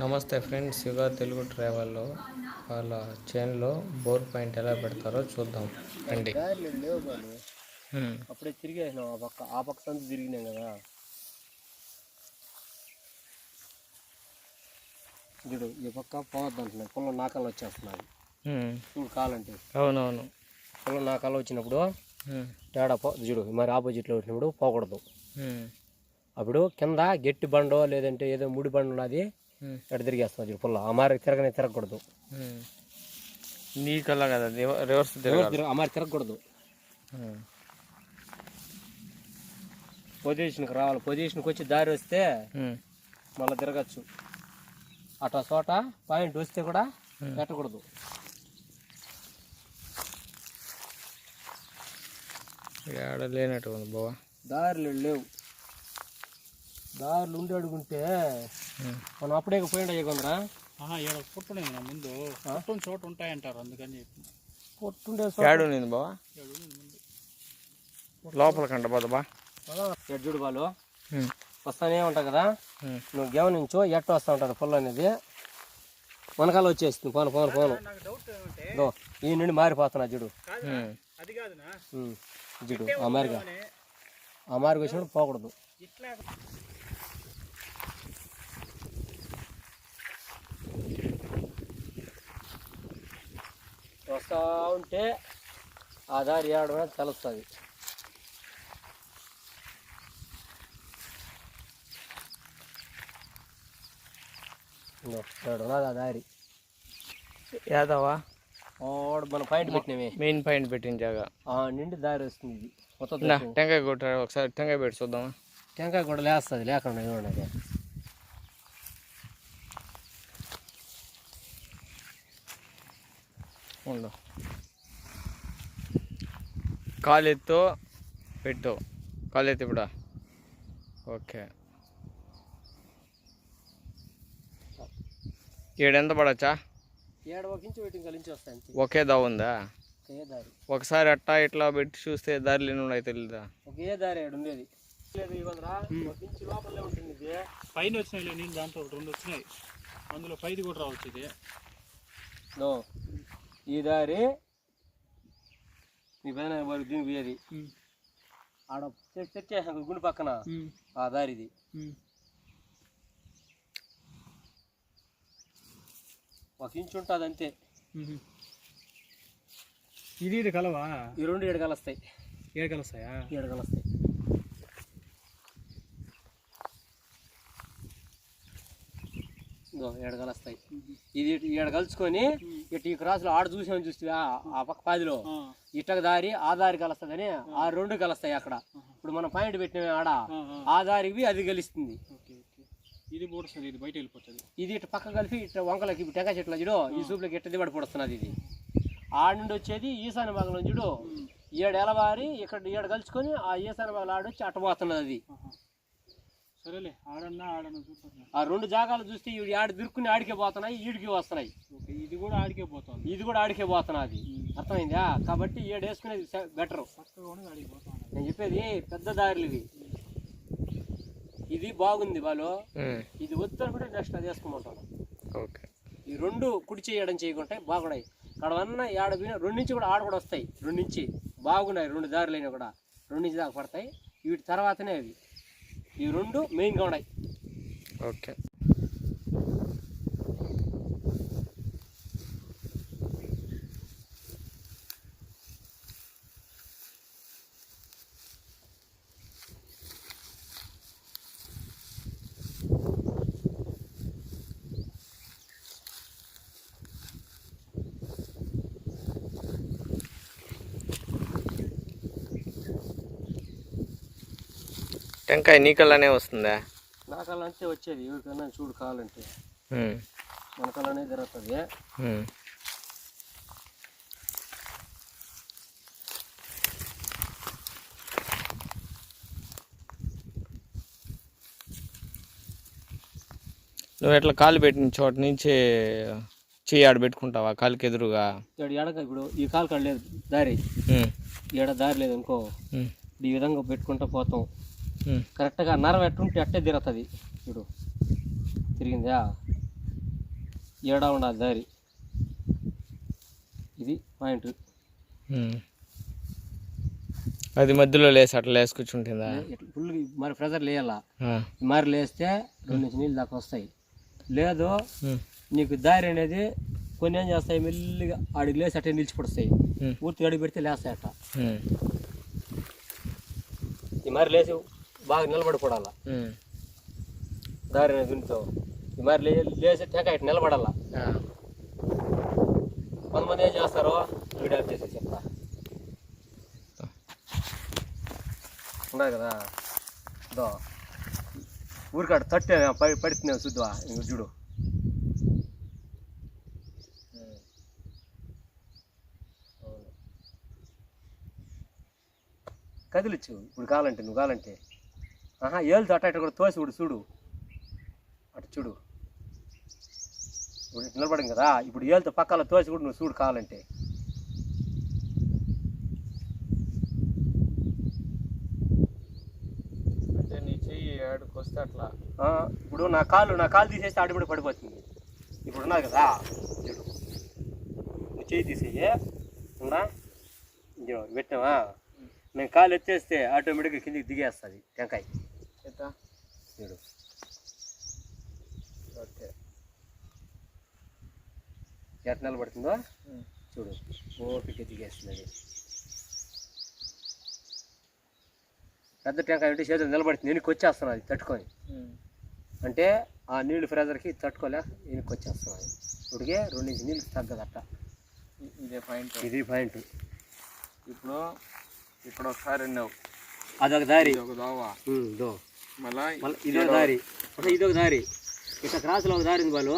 నమస్తే ఫ్రెండ్స్ యుగా తెలుగు ట్రావెల్లో వాళ్ళ చేన్లో బోర్ పాయింట్ ఎలా పెడతారో చూద్దాం. రండి. హ్మ్. అప్పుడే తిరిగేసినాం ఆ పక్క ఆ పక్క సంత తిరిగినాం కదా. చూడు ఈ పక్క పోవద్దు అంటున్నాయి. పొలం నాకాలు వచ్చేస్తున్నాయి. చూడు కాలంటే. అవునవును. పొలం నాకాలు వచ్చినప్పుడు. తేడా పో చూడు మరి ఆపోజిట్లో వచ్చినప్పుడు పోకూడదు. అప్పుడు కింద గట్టి బండో లేదంటే ఏదో ముడి బండ ఉన్నది ఎడ తిరిగేస్తుంది చూడు పొలం ఆ మారి తిరగనే తిరగకూడదు. నీకల్లా కదా రివ- రివర్స్ తిరగాలి తిరగ- ఆ మారి తిరగకూడదు. పొజిషన్కి రావాలి పొజిషన్కి వచ్చి దారి వస్తే. మళ్ళీ తిరగచ్చు అటు చోట పాయింట్ వస్తే కూడా. పెట్టకూడదు ఏడ లేనట్టు ఉంది బావా దారులు లేవు దారులు ఉండి అడుగుంటే. మనం అప్పుడే పోయిండ కొందరా ఇక్కడ పుట్టునే నా ముందు. పుట్టుని చోట ఉంటాయంటారు అందుకని చెప్పి. పొట్టుండే ఏడు బావా లోపల కంట బా. చూడు బాలు. వస్తానే ఉంటావు కదా. నువ్వు గమనించు ఎట్ట వస్తూ ఉంటుంది పుల్ల అనేది. మనకాల వచ్చేస్తుంది. పోను పోను పోను. ఈ నుండి మారిపోతున్నా ఉమ్, చూడు ఆ మారిగా ఆ మారిగా వచ్చినప్పుడు పోకూడదు. వస్తూ ఉంటే ఆ దారి ఏడవ తెలుస్తుంది. ఏడున్నది ఆ దారి. ఓడు మన పాయింట్ పెట్టినవి. మెయిన్ పాయింట్ పెట్టిన జాగా. ఆ నిండి దారి వస్తుంది ఇది. మొత్తం. టెంకాయ కొట్టాడు ఒకసారి టెంకాయ పెట్టి చూద్దామా? టెంకాయ కూడా లేస్తుంది లేకుండా ఇవ్వండి కాలెత్తు పెట్టు కాలెత్తు ఇప్పుడు? ఓకే. ఈడెంత పడచ్చా? ఏడు ఒక దా ఉందా? ఒకే దారి. ఒకసారి అట్టా ఇట్లా పెట్టి చూస్తే దారిలో ఉన్నాయి తెలీదా? ఒకే దారి ఏడు ఉండేది. లేదు ఇవ్వదురా ఒక ఇంచు లోపలే ఉంటుంది ఇది. పైన వచ్చినాయి నీళ్ళు దాంట్లో ఒకటి రెండు వచ్చినాయి. అందులో పైది కూడా రావచ్చు ఇది ఈ దారి మీ పైన వారికి దీనికి పోయేది ఆడ తెచ్చేసాను గుండు పక్కన. ఆ దారి ఇది ఒక ఇంచు ఉంటుంది అంతే. ఇది ఇది కలవా? ఈ రెండు ఏడు కలుస్తాయి. ఏడు కలుస్తాయా? ఏడు కలుస్తాయి. ఏడు కలుస్తాయి. ఇది ఏడు కలుసుకొని ఇటు ఈ క్రాస్లో ఆడ చూసామని చూస్తే ఆ పక్క పాదిలో. ఇట్టక దారి ఆ దారి కలుస్తుందని ఆ రెండు కలుస్తాయి అక్కడ. ఇప్పుడు మనం పాయింట్ పెట్టిన ఆడ. ఆ దారికి అది కలుస్తుంది ఇది పోడుస్తుంది ఇది బయట వెళ్ళిపోతుంది. ఇది ఇటు పక్క కలిపి ఇటు వంకలకి టెంకాయ చెట్లు చూడు ఈ సూపులకి ఇట్ట దిబడి పడుతున్నది ఇది. ఆడ నుండి వచ్చేది ఈశాన్య భాగంలో చూడు. ఏడు ఎలవారి ఇక్కడ ఏడు కలుసుకొని ఆ ఈశాన్య భాగంలో ఆడొచ్చి అట్ట పోతున్నది అది. సరేలే ఆడన్నా ఆడన్నా చూస్తాను. ఆ రెండు జాగాలు చూస్తే ఇవి ఆడ దిరుక్కుని ఆడికే పోతున్నాయి ఈడికి వస్తున్నాయి. ఇది కూడా ఆడికే పోతుంది. ఇది కూడా ఆడికే పోతున్నది. అర్థమైందా? కాబట్టి ఏడు వేసుకునేది బెటర్ నేను చెప్పేది పెద్ద దారులు ఇవి ఇది బాగుంది వాళ్ళు ఇది వద్దు అనుకుంటే నెక్స్ట్ అది వేసుకోమంటాను. ఓకే. ఈ రెండు కుడి చేయడం చేయకుంటే బాగున్నాయి. కడవన్న ఏడ పోయినా రెండు నుంచి కూడా ఆడ కూడా వస్తాయి. రెండు నుంచి. బాగున్నాయి రెండు దారులు అయినా కూడా. రెండు నుంచి దాకా పడతాయి. వీటి తర్వాతనే అవి. ఈ రెండు మెయిన్గా ఉన్నాయి. ఓకే. టెంకాయ నీకల్లానే వస్తుందా? నాకల్లా అంతే వచ్చేది ఎవరికైనా చూడు కావాలంటే. మనకల్లానే జరుగుతుంది. నువ్వు ఎట్లా కాలు పెట్టిన చోట నుంచి చెయ్యి ఆడ పెట్టుకుంటావా? కాలుకి ఎదురుగా? ఎడక ఇప్పుడు ఈ కాలు కాడ లేదు దారి ఈడ దారి లేదు అనుకో. ఈ విధంగా పెట్టుకుంటూ పోతాం. కరెక్ట్గా నరం ఎట్టుంటే అట్టే తిరుగుతుంది. ఇప్పుడు తిరిగిందా? ఏడా ఉండదు దారి. ఇది పాయింట్. అది మధ్యలో లేసి అట్లా లేసి కూర్చుంటుందా? ఫుల్ మరి ప్రెజర్ లేయాలా. మరి లేస్తే రెండు నుంచి నీళ్ళు దాకా వస్తాయి. లేదు. నీకు దారి అనేది కొన్ని ఏం చేస్తాయి? మెల్లిగా ఆడికి లేసి అట్టే నిలిచిపడుస్తాయి. పూర్తిగా అడిగి పెడితే లేస్తాయి అట్ట. ఈ మరి లేచి బాగా నిలబడిపోవాలా ఉమ్. దారి దున్నుతావు ఈ మరి లేచి టెక ఇటు నిలబడాలా. కొంతమంది ఏం చేస్తారు వీడియో ఆఫ్ చేసి చెప్తా. ఉండదు కదా? దో ఊరికాడ తట్టే పడి పడుతున్నావు చూద్దా ఇంక చూడు. కదిలిచ్చు. ఇప్పుడు కావాలంటే నువ్వు కావాలంటే. ఆహా ఏళ్ళు అట్ట ఇట్ట కూడా తోసి ఇప్పుడు చూడు. అటు చూడు. ఇప్పుడు ఇటు నిలబడింది కదా ఇప్పుడు ఏళ్ళతో పక్కల తోసి కూడా నువ్వు చూడు కావాలంటే. అంటే నీ చెయ్యి ఆడికి వస్తే అట్లా ఇప్పుడు నా కాలు నా కాలు తీసేస్తే ఆడిపడి పడిపోతుంది. ఇప్పుడు ఉన్నది కదా చూడు. నువ్వు చేయి తీసేయి ఉన్నా పెట్టావా? నేను కాలు ఎత్తేస్తే ఆటోమేటిక్గా కిందికి దిగేస్తుంది టెంకాయ. చూడు. ఓకే. ఎట్ట నిలబడుతుందో. చూడు. ఓపిక దిగేస్తుంది అది. పెద్ద టెంకాయ అంటే చేతులు నిలబడుతుంది. వెనక్కి వచ్చేస్తున్నది తట్టుకొని. అంటే ఆ నీళ్ళు ఫ్రేజర్కి తట్టుకోలేక వెనక్కి వచ్చేస్తున్నది ఇప్పటికే రెండు నుంచి నీళ్ళు తగ్గదట ఇ- ఇదే పాయింట్ ఇది పాయింట్ ఇప్పుడు ఇక్కడ ఒకసారి ఉన్నావు అదొక దారి. ఒక దోవ. దో. మళ్ళా ఇదొక దారి. ఇదొక దారి. ఇట్లా క్రాస్లో ఒక దారి ఉంది వాళ్ళు.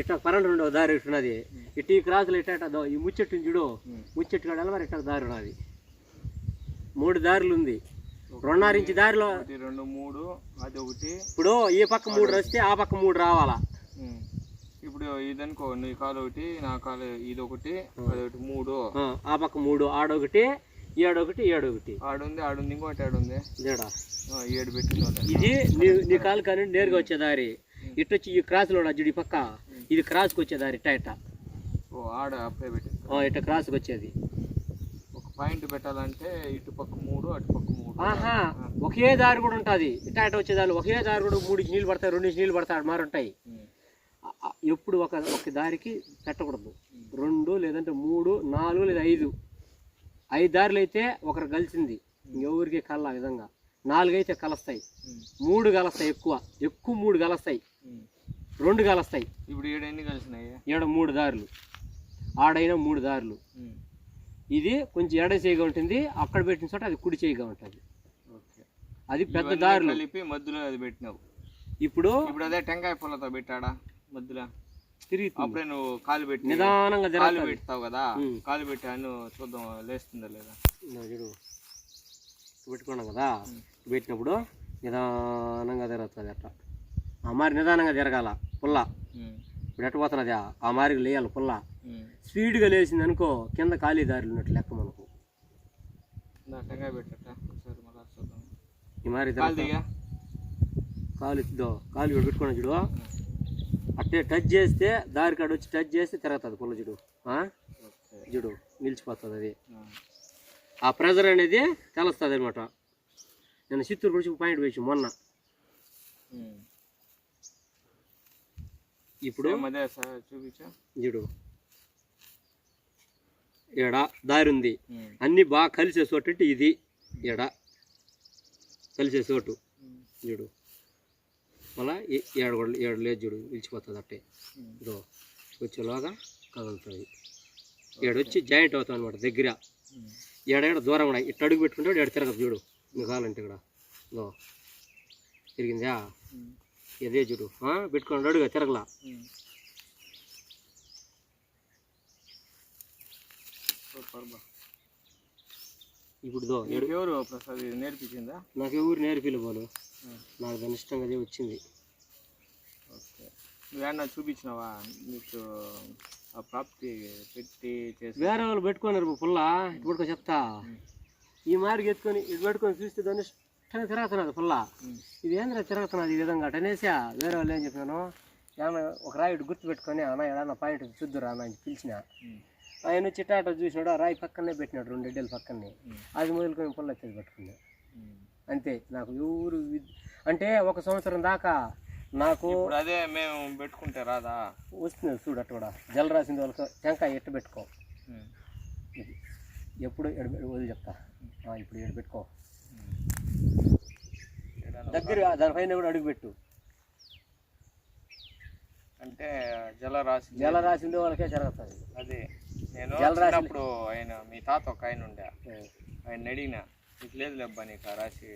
ఇట్లా కరెంట్ రెండు ఒక దారి ఉన్నది ఇటు ఈ క్రాస్లో ఇట్ట ఈ ముచ్చెట్టు చూడు. ముచ్చెట్టు కాడ మరి ఇట్ట దారి ఉన్నది. మూడు దారులు ఉంది. రెండున్నర ఇంచు దారిలో రెండు మూడు అది ఒకటి. ఇప్పుడు ఈ పక్క మూడు వస్తే ఆ పక్క మూడు రావాలా. ఇప్పుడు ఇదనుకో నీ కాలు ఒకటి నా కాలు ఇది ఒకటి అది ఒకటి మూడు. ఆ పక్క మూడు ఆడొకటి ఏడొకటి ఏడొకటి ఆడుంది ఆడుంది ఇంకోటి ఆడుంది. ఏడు పెట్టింది ఒకటి. ఇది నీ నీ కాలు కానీ నేరుగా వచ్చే దారి. ఇటు వచ్చి ఈ క్రాస్లో జుడి పక్క. ఇది క్రాస్కి వచ్చే దారి ఇట్ట ఇట్ట ఓ ఆడ అప్పుడే పెట్టింది. ఇట్ట క్రాస్కి వచ్చేది. ఒక పాయింట్ పెట్టాలంటే ఇటు పక్క మూడు అటు పక్క మూడు. ఆహా ఒకే దారి కూడా ఉంటుంది. ఇట్ట ఇట్ట వచ్చే దారి ఒకే దారి కూడా మూడు ఇంచు నీళ్ళు పడతాయి రెండు ఇంచు నీళ్ళు పడతాయి మారు ఉంటాయి ఉమ్. ఆ, ఆ, ఎప్పుడు ఒక ఒక దారికి పెట్టకూడదు. రెండు లేదంటే మూడు నాలుగు లేదా ఐదు. ఐదు దారులు అయితే ఒకరు కలిసింది. ఇంకెవరికి కళ్ళ విధంగా. నాలుగు అయితే కలుస్తాయి. మూడు కలుస్తాయి ఎక్కువ. ఎక్కువ మూడు కలుస్తాయి. రెండు కలుస్తాయి. ఇప్పుడు ఏడు ఎన్ని కలిసినాయి? ఈడ మూడు దారులు. ఆడైనా మూడు దారులు. ఇది కొంచెం ఎడ చేయగా ఉంటుంది. అక్కడ పెట్టిన చోట అది కుడి చేయగా ఉంటుంది. ఓకే. అది పెద్ద దారులు. కలిపి మధ్యలో అది పెట్టినావు. ఇప్పుడు ఇప్పుడు అదే టెంకాయ పొలతో పెట్టాడా మధ్యలో? తిరుగుతుంది. అప్పుడే నువ్వు కాలు పెట్టి నిదానంగా కాలు పెడతావు కదా. కాలు పెట్టాను చూద్దాం లేస్తుందా లేదా? చూడు పెట్టుకున్నాం కదా పెట్టినప్పుడు నిదానంగా జరుగుతుంది అట్లా. ఆ మారి నిదానంగా జరగాల పుల్ల. ఇప్పుడు ఎట్ట పోతున్నది? ఆ- మారికి లేయాలి పుల్ల. స్పీడ్గా లేచింది అనుకో కింద ఖాళీ దారులు ఉన్నట్టు లెక్క మనకు. ఈ మారి కాలు దిగా. కాలు పెట్టుకున్నా చూడు. అట్టే టచ్ చేస్తే దారి కాడ వచ్చి టచ్ చేస్తే తిరుగుతుంది పుల్ల? ఓకే చూడు నిలిచిపోతుంది అది. ఆ. ప్రెజర్ అనేది తెలుస్తుంది అనమాట నేను చిత్తూరు గురించి పాయింట్ వేసి మొన్న. ఇప్పుడు చూడు ఈడ దారి ఉంది. అన్నీ బాగా కలిసే చోటు అంటే ఇది. ఈడ కలిసే చోటు. చూడు మళ్ళా ఏడ కూడా ఏడ లేదు చూడు నిలిచిపోతుంది అట్టే. ఇదో వచ్చేలాగా కదులుతుంది ఏడొచ్చి జాయింట్ అవుతుంది అనమాట దగ్గర. ఏడేడ దూరం కూడా ఇట్ట అడుగు పెట్టుకుంటే ఏడు తిరగదు చూడు నీకు కావాలంటే ఇక్కడ ఇదో తిరిగిందా. ఇదే చూడు ఆ? పెట్టుకుని అడుగుగా తిరగలా ఇప్పుడు నీకు ఎవరు ప్రసాద్ నేర్పించిందా నాకు ఎవరు నేర్పిలు పోలు ఉమ్. నాకు దాని ఇష్టంగా అదే వచ్చింది. ఓకే. నువ్వేమన్నా చూపించినావా? నీకు ఆ ప్రాప్తి పెట్టి చేసి వేరే వాళ్ళు పెట్టుకున్నారు పుల్ల ఇటు పట్టుకో చెప్తా ఈ మార్గం ఎత్తుకొని ఇటు పెట్టుకొని చూస్తే దాన్ని ఇష్టంగా తిరుగుతున్నది పుల్ల. ఇది ఏంద్రా తిరుగుతున్నది ఈ విధంగా? అనేసా వేరే వాళ్ళు ఏం చెప్పాను ఏమన్నా ఒక రాయుడు గుర్తు పెట్టుకొని అన్న ఏడన్నా పాయింట్ చూద్దురా అన్న అని పిలిచిన. ఆయన చిట్టాట చూసినాడు ఆ రాయి పక్కనే పెట్టినాడు రెండు ఎడ్డల పక్కనే. అది మొదలుకొని పుల్ల ఎత్తేది పెట్టుకున్నా అంతే. నాకు ఎవరు అంటే ఒక సంవత్సరం దాకా నాకు అదే మేము పెట్టుకుంటే రాదా? వస్తుంది చూడు అట్ట కూడా. జల రాసింది వాళ్ళకి టెంకాయ ఎట్టు పెట్టుకో. ఇది. ఎప్పుడు ఎడ వదిలి చెప్తా. ఇప్పుడు ఎడ పెట్టుకో. దగ్గర దానిపైన కూడా అడుగు పెట్టు. అంటే జలరాశి జల రాసింది వాళ్ళకే జరుగుతుంది. అదే. నేను జలరాశి- చిన్నప్పుడు ఆయన మీ తాత ఒక ఆయన ఉండే. ఆయన అడిగిన. నీకు లేదు లేబ్బా నీకు ఆ రాశి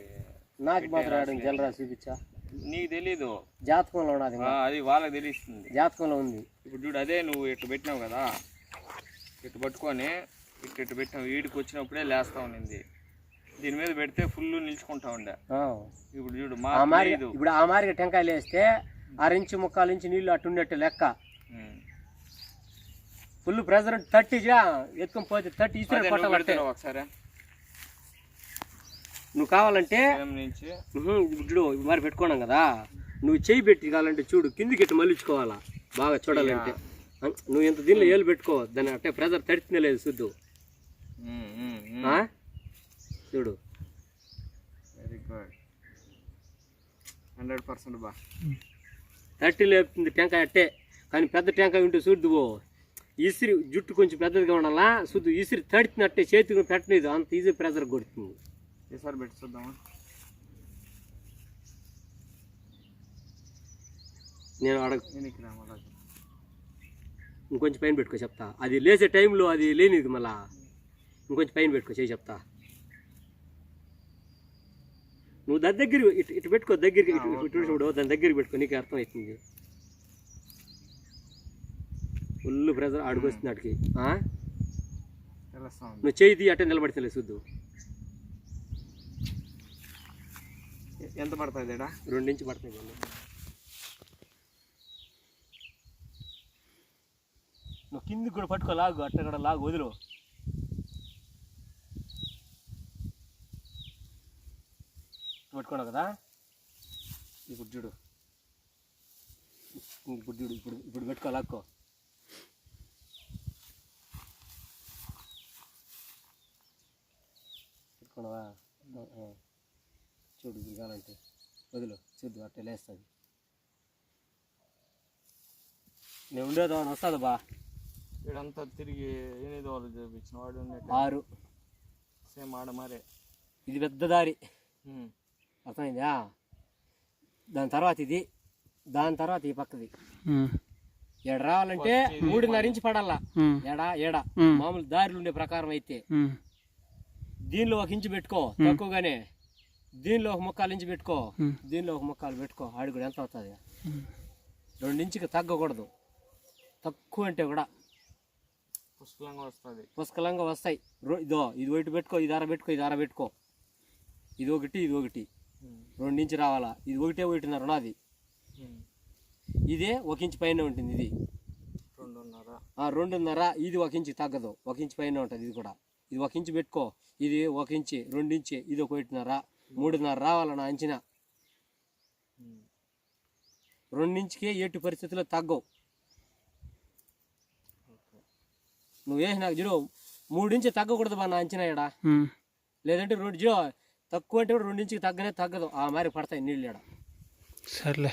నాకు మాత్రం ఆడ జల రాసి చూపించా నీకు తెలీదు. జాతకంలో ఉన్నది ఆ, అది వాళ్ళకి తెలుస్తుంది. జాతకంలో ఉంది. ఇప్పుడు చూడు అదే నువ్వు ఇట్లా పెట్టినావు కదా ఇటు పట్టుకొని ఇటు ఇటు పెట్టినావు వీడికి వచ్చినప్పుడే లేస్తా ఉన్నింది దీని మీద పెడితే ఫుల్ నిల్చుకుంటా ఉండే. ఆ. ఇప్పుడు చూడు ఆ మా మారి లేదు ఇప్పుడు ఆ మారిగా టెంకాయలు వేస్తే అర ఇంచు ముక్కాలు ఇంచు నీళ్ళు అట్టున్నట్టు లెక్క. ఉమ్. ఫుల్ ప్రెజర్ థర్టీ ఎత్తుకొని పోతే థర్టీ అదే ఇస్తే నువ్వు కొట్టాలంటే. పెడతావా ఒకసారి? నువ్వు కావాలంటే ఇప్పుడు మరి పెట్టుకున్నాం కదా. నువ్వు చేయి పెట్టి కావాలంటే చూడు కిందికి ఇట్టు మళ్ళించుకోవాలా? బాగా చూడాలంటే. నువ్వు ఇంత దీనిలో ఏలు పెట్టుకో దాన్ని అంటే ప్రెజర్ తడితేనే లేదు శుద్ధు? చూడు. వెరీ గుడ్ హండ్రెడ్ పర్సెంట్ బా. థర్టీ లేపుతుంది టెంకాయ అట్టే కానీ పెద్ద టెంకాయ ఉంటే చూద్దువో ఇసిరి జుట్టు కొంచెం పెద్దదిగా ఉండాలా శుద్ధు. ఇసిరి తడిచినట్టే చేతికి పెట్టలేదు అంత ఈజీ ప్రెజర్ కొడుతుంది. ఈసారి పెట్టి చూద్దామా? నేను అడగ మళ్ళా ఇంకొంచెం పైన పెట్టుకో చెప్తా. అది లేచే టైంలో అది లేనిది మళ్ళా. ఇంకొంచెం పైన పెట్టుకో చేయి చెప్తా. నువ్వు దాని దగ్గర ఇటు ఇటు పెట్టుకో దగ్గరికి ఇటు ఇటు చూడు దాని దగ్గరికి పెట్టుకో నీకు అర్థమవుతుంది ఫుల్ ప్రెజర్ తెలుస్తా ఉంది నువ్వు చేయి అట్టే నిలబడితే చూద్దు. ఎంత పడుతుంది ఇడా రెండు నుంచి పడుతుంది నువ్వు కిందికి కూడా పట్టుకో లాగు అట్ట కూడా లాగు వదిలు. పట్టుకోను కదా? ఇప్పుడు చూడు. ఇప్పుడు చూడు ఇప్పుడు ఇప్పుడు పెట్టుకో లాక్కో. పెట్టుకున్నావా. చూడు కావాలంటే వదిలు చూద్దు అట్టే లేస్తుంది. నేను ఉండేదో అని వస్తుంది బా. వీడంతా తిరిగి ఎనిమిది వాళ్ళు చూపించిన వాడు ఆరు. సేమ్ ఆడ మరే. ఇది పెద్ద దారి. అర్థమైందా? దాని తర్వాత ఇది దాని తర్వాత ఈ పక్కది. ఎడ రావాలంటే మూడున్నర ఇంచి పడాలా ఎడ ఎడ. మామూలు దారిలో ఉండే ప్రకారం అయితే. దీనిలో ఒక ఇంచు పెట్టుకో తక్కువగానే. దీనిలో ఒక ముక్కాలు ఇంచు పెట్టుకో. దీనిలో ఒక ముక్కాలు పెట్టుకో. ఆడి కూడా ఎంత అవుతుంది? రెండు ఇంచుకి తగ్గకూడదు. తక్కువ అంటే కూడా పుష్కలంగా వస్తుంది. పుష్కలంగా వస్తాయి. రో- ఇదో ఇది ఒకటి పెట్టుకో ఇది అర పెట్టుకో ఇది అర పెట్టుకో. ఇది ఒకటి ఇది ఒకటి. రెండు ఇంచు రావాలా? ఇది ఒకటే ఒకటిన్నర ఉన్నది ఇదే ఒక ఇంచు పైన ఉంటుంది ఇది. రెండున్నర. ఆ రెండున్నర ఇది ఒక ఇంచు తగ్గదు. ఒక ఇంచు పైన ఉంటుంది ఇది కూడా. ఇది ఒక ఇంచు పెట్టుకో. ఇది ఒక ఇంచి రెండు ఇంచి ఇది ఒక ఒకటిన్నర. మూడున్నర రావాలన్న అంచనా? రెండించికి ఎట్టి పరిస్థితుల్లో తగ్గవు. నువ్వు వేసి నాకు జీరో. మూడించి తగ్గకూడదు బా నా అంచనా ఇడ లేదంటే రెండు జీరో. తక్కువ అంటే కూడా రెండించికి తగ్గనే తగ్గదు. ఆ మారి పడతాయి నీళ్ళు ఇడ సర్లే.